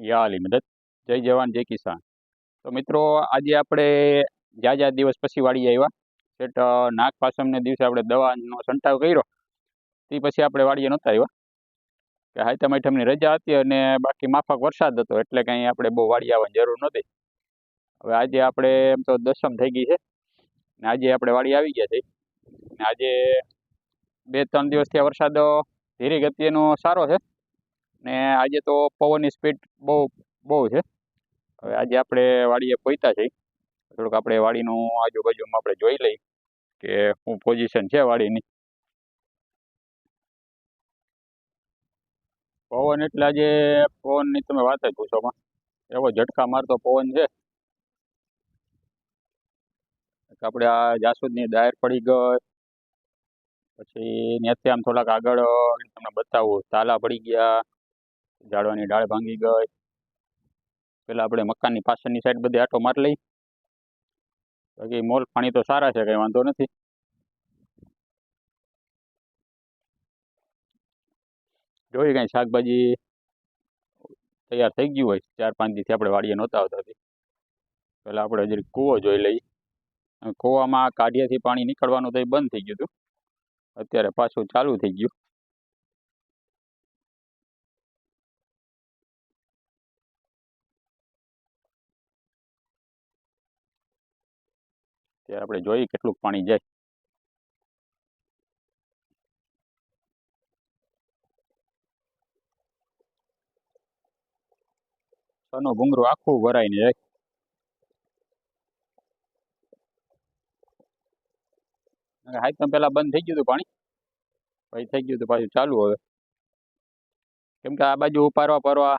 યા અલી મદદ. જય જવાન, જય કિસાન. તો મિત્રો, આજે આપણે જ્યાં જ્યાં દિવસ પછી વાળી આવ્યા. સેટ નાગ પાસમને દિવસે આપણે દવાનો છંટાવ કર્યો. તે પછી આપણે વાડીએ નહોતા આવ્યા. કે હાઈતમ આઈટમની રજા હતી અને બાકી માફક વરસાદ હતો, એટલે કંઈ આપણે બહુ વાળી આવવાની જરૂર નહોતી. હવે આજે આપણે એમ તો દસમ થઈ ગઈ છે. ને આજે આપણે વાડી આવી ગયા છે. ને આજે બે ત્રણ દિવસથી વરસાદ ધીરી ગતિનો સારો છે. ને આજે તો પવનની સ્પીડ બહુ બહુ છે. હવે આજે આપણે વાડીએ પહોંચ્યા છીએ. થોડુંક આપણે વાડીનું આજુબાજુમાં આપણે જોઈ લઈ કે શું પોઝિશન છે વાડીની. પવન એટલે આજે પવનની તમે વાત જ પૂછોમાં એવો ઝટકા મારતો પવન છે. આપણે આ જાસૂદની દાયર પડી ગઈ. પછી ત્યાંથી આમ થોડાક આગળ તમને બતાવું. તાલા પડી ગયા. ઝાડવાની ડાળ ભાંગી ગઈ. પેલા આપણે મકાનની પાછળની સાઈડ બધી આટો માર લઈ. બાકી મોલ પાણી તો સારા છે, કંઈ વાંધો નથી. જોઈ કાંઈ શાકભાજી તૈયાર થઈ ગયું હોય? ચાર પાંચ દિવસથી આપણે વાડીએ નહોતા આવતા પહેલાં આપણે હજી કૂવો જોઈ લઈ કૂવામાં કાઢિયાથી પાણી નીકળવાનું તો બંધ થઈ ગયું હતું. અત્યારે પાછું ચાલુ થઈ ગયું. ત્યારે આપણે જોઈએ કેટલું પાણી જાય. નો ભૂંગરું આખું ભરાઈને જાય. હાઈકમ પેલા બંધ થઈ ગયું હતું પાણી. પછી થઈ ગયું હતું પાછું ચાલુ હવે. કેમ કે આ બાજુ ઉપારવા પરવા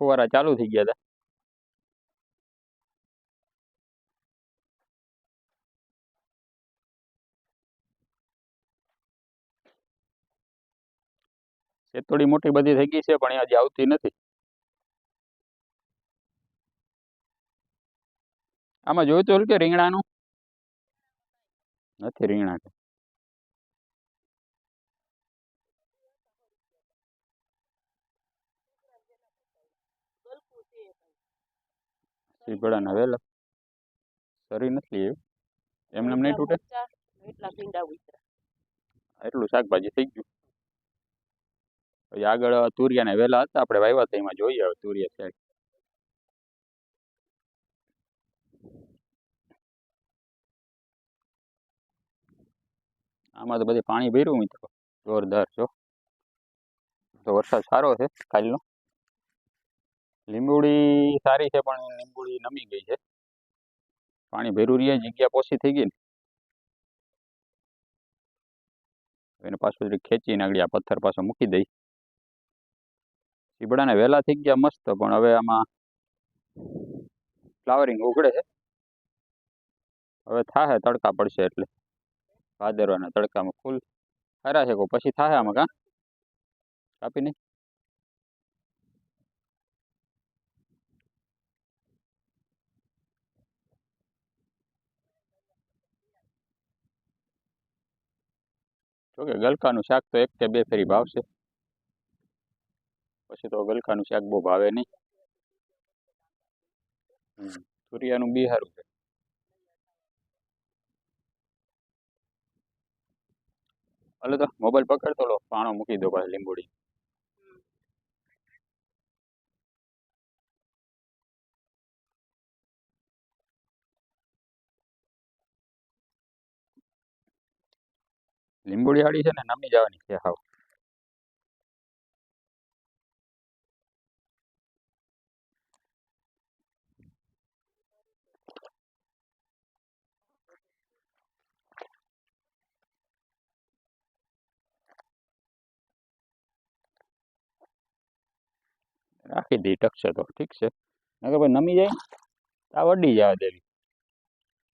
ફુવારા ચાલુ થઈ ગયા હતા. એ થોડી મોટી બધી થઈ ગઈ છે પણ એ હજી આવતી નથી. આમાં જોયું તો કે રીંગણાનું? નથી રીંગણા કે. સીભડાના વેલા. સરી નથી એમને એમ નહીં તૂટે? એટલું શાકભાજી થઈ ગયું. પછી આગળ તુરિયાને વેલા હતા, આપણે વાવ્યા હતા, એમાં જોઈએ હવે તુરિયા છે. આમાં તો બધી પાણી ભર્યું મિત્રો જોરદાર જો. તો વરસાદ સારો છે કાલનો. લીંબુડી સારી છે પણ લીંબુડી નમી ગઈ છે. પાણી ભર્યું રહે, જગ્યા પોસી થઈ ગઈ ને. એને પાછું ખેંચીને આગળ આ પથ્થર પાછો મૂકી દઈ. ચીબડાને વહેલા થઈ ગયા મસ્ત, પણ હવે આમાં ફ્લાવરિંગ ઉઘડે છે. હવે થાહે તડકા પડશે એટલે. ભાદરવાના તડકામાં ફૂલ ખરા છે પછી થાહે આમાં કાં? કાપી નહીં? જોકે ગલકાનું શાક તો એક કે બે ફેરી ભાવશે. પછી તો ગલકાનું શાક બહુ ભાવે નહીં. હમ. તુરિયાનું બી સારું છે. હાલો તો મોબાઈલ પકડતો લો પાણો મૂકી દો પાછી લીંબુડી. લીંબુડી આડી છે ને નમી જવાની છે હાવ. રાખી દઈ ટકશે તો ઠીક છે. નકર ભાઈ નમી જાય આ વડી જવા દેવી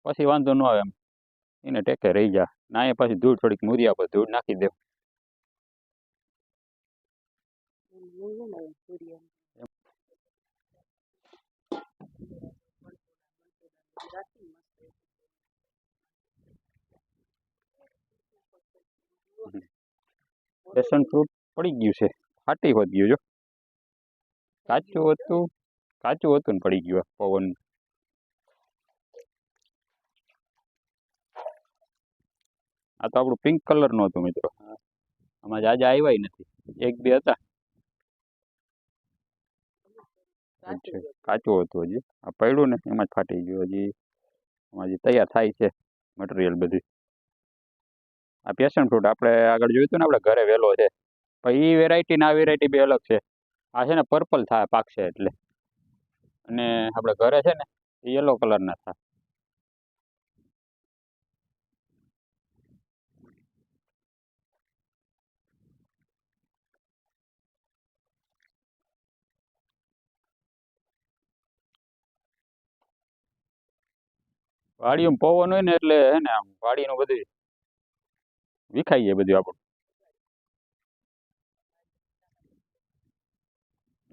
પછી વાંધો ન આવે એમ. એને ટેકે રહી જા. ના એ પછી ધૂળ થોડીક મૂરિયા પર ધૂળ નાખી દે પેશન ફ્રૂટ પડી ગયું છે. ફાટી હોત ગયું જો. કાચું હતું. કાચું હતું ને પડી ગયું પવન. આ તો આપણું પિંક કલરનું હતું મિત્રો. આમાં જાજા આવ્યા નથી. એક બે હતા. કાચું હતું. હજી. આ પડ્યું ને એમાં જ ફાટી ગયું. હજી હજી તૈયાર થાય છે મટીરિયલ બધું. આ પેશન ફ્રૂટ આપણે આગળ જોયું હતું ને આપણે ઘરે વહેલો છે. પણ એ વેરાયટી ને આ વેરાયટી બે અલગ છે. આ છે ને પર્પલ થાય પાકશે એટલે. અને આપણે ઘરે છે ને યલો કલરના થાય. વાડીમાં પવન હોય ને એટલે હે ને આમ વાડીનું બધું વિખાઈ જાય બધું આપણું.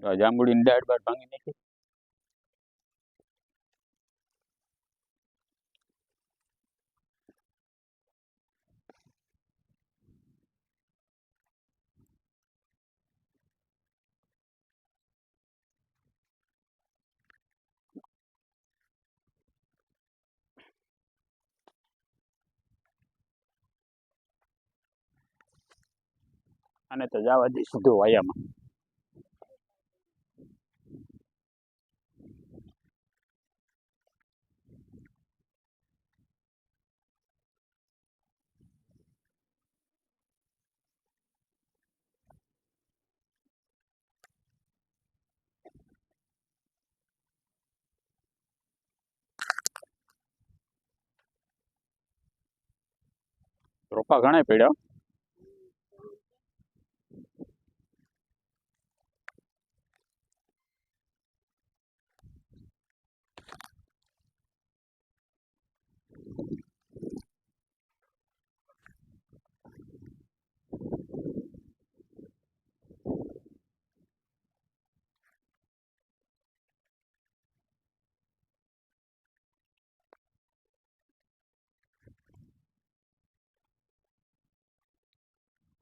જાંબુડીની દાળ બાર ભાંગી નાખી અને તો જવા દઈશું તો વાયામાં રોપા ઘણા પડ્યા.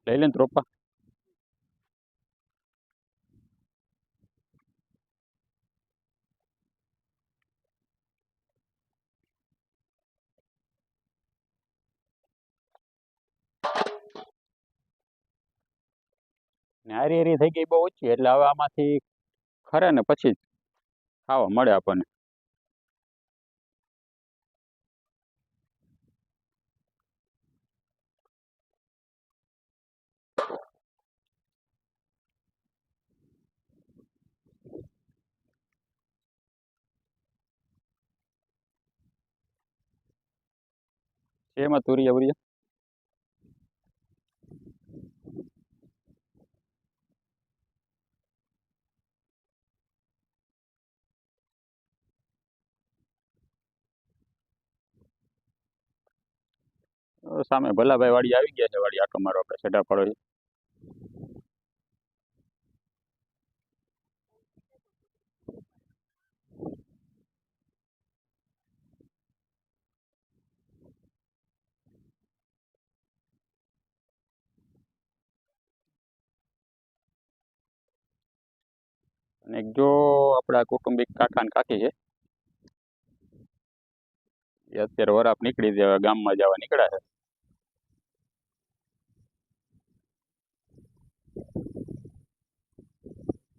લઈ લે ને રોપા ને હારી હારી થઈ ગઈ બહુ ઓછી, એટલે હવે આમાંથી ખરે ને પછી ખાવા મળે આપણને. એમાં તુરિયા બુરિયા સામે ભલાભાઈ વાડી આવી ગયા છે વાડી, આટો મારો આપણે છેટા પડો અને એક જો આપણા કુટુંબિક કાકા ને કાકી છે, એ અત્યારે વરાપ નીકળી છે હવે ગામમાં જવા નીકળ્યા છે.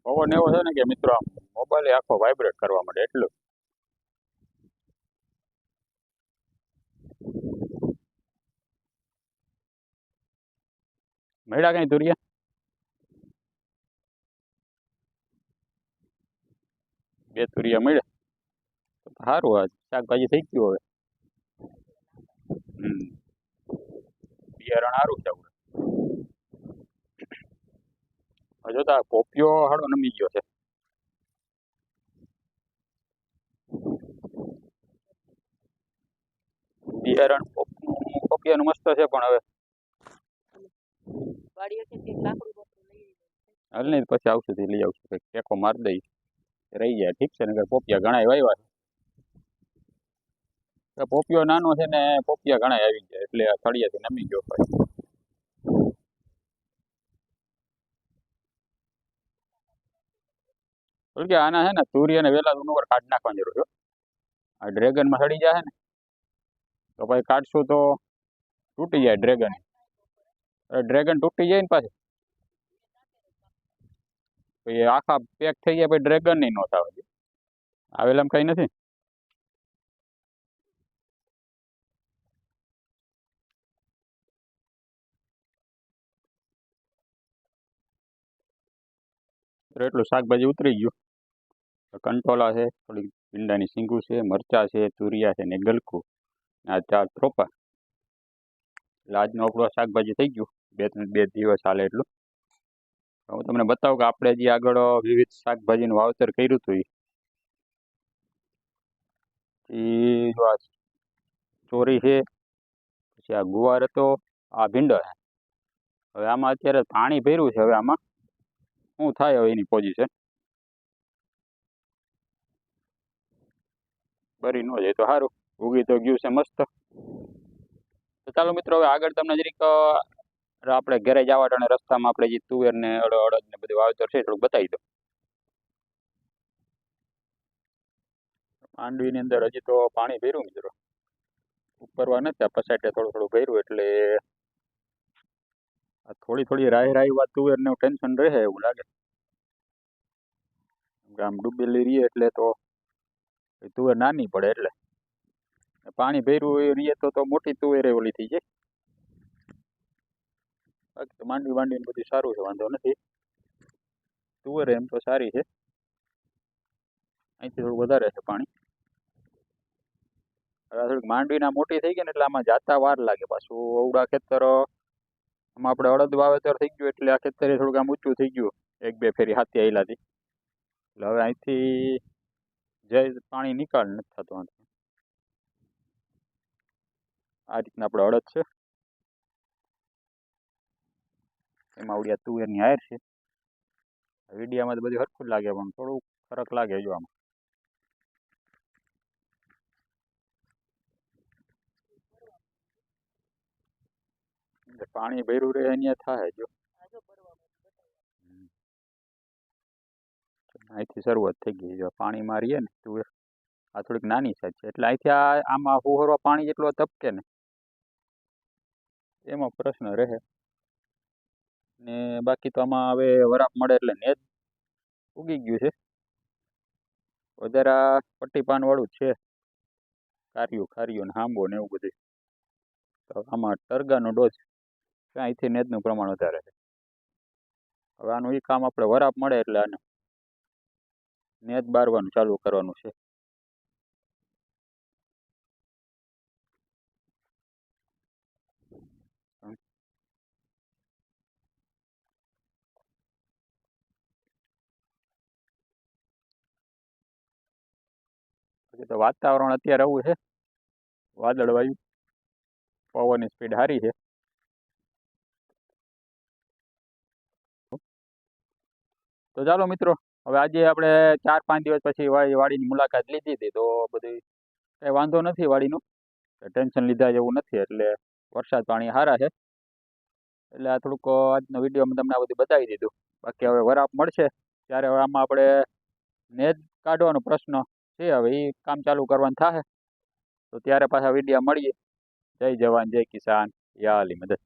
પવન એવો છે ને કે મિત્રો, આમ મોબાઈલ આખો વાઇબ્રેટ કરવા માંડે એટલું. મેળા કઈ તુરિયા બે તુરિયા મળ્યા. સારું આજ શાકભાજી થઈ ગયું હવે. બિયારણ સારું છે આપણે હજુ તો આ પોપિયો હાડો નમી ગયો છે. બિયારણ પોપ- પોપિયાનું મસ્ત છે પણ હવે. હાલ નહીં પછી આવશે લઈ આવશું. કંઈક ટેકો મારી દઈ. રહી જાય. ઠીક છે ને પોપિયા ઘણા વાવ્યા છે. પોપિયો નાનો છે ને પોપિયા ઘણા આવી ગયા, એટલે થળિયાથી નમી ગયો પછી કે આના છે ને, તુરી અને વેલા ઉપર કાઢી નાખવાની જરૂર છે. આ ડ્રેગનમાં સડી જાય ને, તો પછી કાઢશું તો તૂટી જાય ડ્રેગન. ડ્રેગન તૂટી જાય ને પાછી. પછી આખા પેક થઈ ગયા, પછી ડ્રેગન નહીં આવે છે આવેલામાં કંઈ નથી? એટલું શાકભાજી ઉતરી ગયું. કંટોલા છે, થોડીક ભીંડાની સિંગું છે, મરચાં છે, તુરિયા છે ને ગલકું આ ચાર થ્રોપા. એટલે આજનું આપણું શાકભાજી થઈ ગયું. બે ત્રણ, બે દિવસ હાલે એટલું. તો હું તમને બતાવું કે આપણે જે આગળ વિવિધ શાકભાજીનું વાવતર કર્યું હતું ચોરી છે, પછી આ ગુવાર હતો, આ ભીંડો છે. હવે આમાં અત્યારે પાણી ભર્યું છે, હવે આમાં શું થાય હવે એની પોઝિશન બરી ન જાય તો સારું ઉગી તો ગયું છે મસ્ત. ચાલો મિત્રો, હવે આગળ તમને જરીક આપણે ઘરે જવા અને રસ્તામાં આપણે જે તુવેર ને અડદ ને બધું વાવેતર છે થોડુંક બતાવી દો. માંડવીની અંદર હજી તો પાણી ભર્યું મિત્રો ઉપરવા નથી આ પસાટે થોડું થોડું ભર્યું એટલે થોડી થોડી રાય રાય વાત તુવેર ને ટેન્શન રહે એવું લાગે. આમ ડૂબેલી રહીએ એટલે તો તુવેર નાની પડે એટલે. પાણી ભર્યું એ રહીએ તો મોટી તુવેર ઓલી થઈ જાય. બાકી તો માંડવી માંડવી બધું સારું છે, વાંધો નથી. તુવેર એમ તો સારી છે. અહીંથી થોડું વધારે છે પાણી. થોડીક માંડવીના મોટી થઈ ગઈ ને એટલે આમાં જાતા વાર લાગે પાછું. અવડા ખેતર, આમાં આપણે અડદ વાવેતર થઈ ગયું એટલે આ ખેતરે થોડુંક આમ ઊંચું થઈ ગયું. એક બે ફેરી હાથી આવેલાથી એટલે હવે અહીંથી જય પાણી નિકાલ નથી થતો. આ રીતના આપણે અડદ છે. એમાં આવડી તુવેરની હાયર છે. વિડીયામાં તો બધું હરખું જ લાગે, પણ થોડુંક ફરક લાગે જો આમાં. એટલે પાણી ભર્યું રહે, અહીંયા થાય જો આ જો ભરવામાં બતાવ્યા. અહીંથી શરૂઆત થઈ ગઈ. જો પાણીમાં રહીએ ને તુવેર આ થોડીક નાની સાઈઝ છે. એટલે અહીંથી આ, આમાં હુહરવા પાણી જેટલો તપકે ને, એમાં પ્રશ્ન રહે. ને બાકી તો આમાં હવે વરાપ મળે એટલે નેજ ઉગી ગયું છે. વધારે આ પટ્ટી પાનવાળું છે. કાર્યું ખાર્યું ને હાંબો ને એવું બધું. તો આમાં ટરગાનો ડોઝ અહીંથી નેજનું પ્રમાણ વધારે છે. હવે આનું એ કામ આપણે વરાપ મળે એટલે આને નેજ બારવાનું ચાલુ કરવાનું છે. બાકી તો વાતાવરણ અત્યારે આવું છે. વાદળવાયું પવનની સ્પીડ સારી છે. તો ચાલો મિત્રો, હવે આજે આપણે ચાર પાંચ દિવસ પછી વાડી વાડીની મુલાકાત લીધી હતી, તો બધી કંઈ વાંધો નથી વાડીનું ટેન્શન લીધા જેવું નથી, એટલે વરસાદ પાણી સારા છે. એટલે આ થોડુંક આજનો વિડીયોમાં તમને આ બધું બતાવી દીધું. બાકી હવે વરાપ મળશે, ત્યારે આમાં આપણે નેજ કાઢવાનો પ્રશ્ન છે, હવે એ કામ ચાલુ કરવાનું થાય તો ત્યારે પાછા વિડીયા મળીએ. જય જવાન, જય કિસાન. યા અલી મદદ.